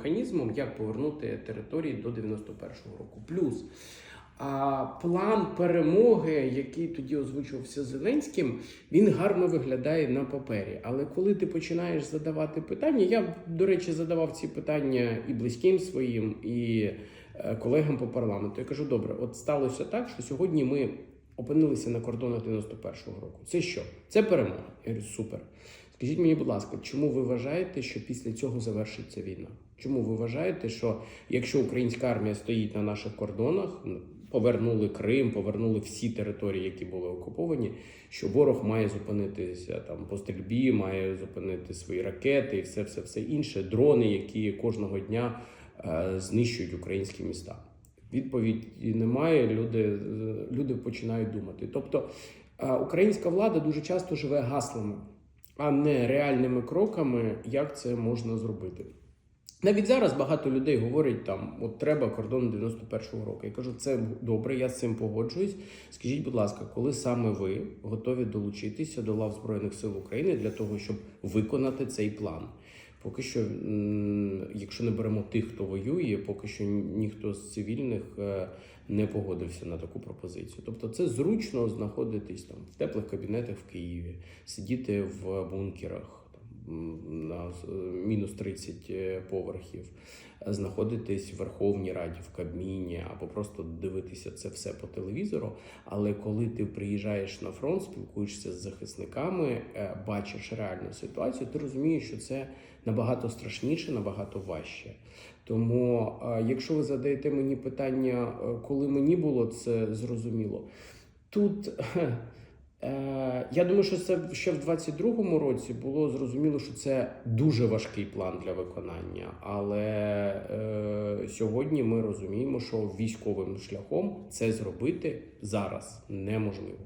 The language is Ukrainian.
механізмом, як повернути території до 91-го року. Плюс а план перемоги, який тоді озвучувався Зеленським, він гарно виглядає на папері. Але коли ти починаєш задавати питання, я до речі задавав ці питання і близьким своїм, і е, колегам по парламенту. Я кажу: добре, от сталося так, що сьогодні ми опинилися на кордонах 91-го року. Це що? Це перемога. Я говорю, супер. Скажіть мені, будь ласка, чому ви вважаєте, що після цього завершиться війна? Чому ви вважаєте, що якщо українська армія стоїть на наших кордонах, повернули Крим, повернули всі території, які були окуповані, що ворог має зупинитися там по стрільбі, має зупинити свої ракети і все, все, все інше, дрони, які кожного дня е, знищують українські міста? Відповіді немає. Люди, е, люди починають думати. Тобто е, українська влада дуже часто живе гаслами, а не реальними кроками, як це можна зробити. Навіть зараз багато людей говорять там: от треба кордон 91-го року. Я кажу, це добре, я з цим погоджуюсь. Скажіть, будь ласка, коли саме ви готові долучитися до лав Збройних сил України для того, щоб виконати цей план? Поки що, якщо не беремо тих, хто воює, поки що ніхто з цивільних е, не погодився на таку пропозицію. Тобто, це зручно знаходитись там в теплих кабінетах в Києві, сидіти в бункерах на мінус 30 е, поверхів, знаходитись в Верховній Раді, в Кабміні, або просто дивитися це все по телевізору. Але коли ти приїжджаєш на фронт, спілкуєшся з захисниками, е, бачиш реальну ситуацію, ти розумієш, що це набагато страшніше, набагато важче. Тому, е, якщо ви задаєте мені питання, коли мені було це зрозуміло, тут. Е, Я думаю, що це ще в 22-му році було зрозуміло, що це дуже важкий план для виконання. Але е, сьогодні ми розуміємо, що військовим шляхом це зробити зараз неможливо.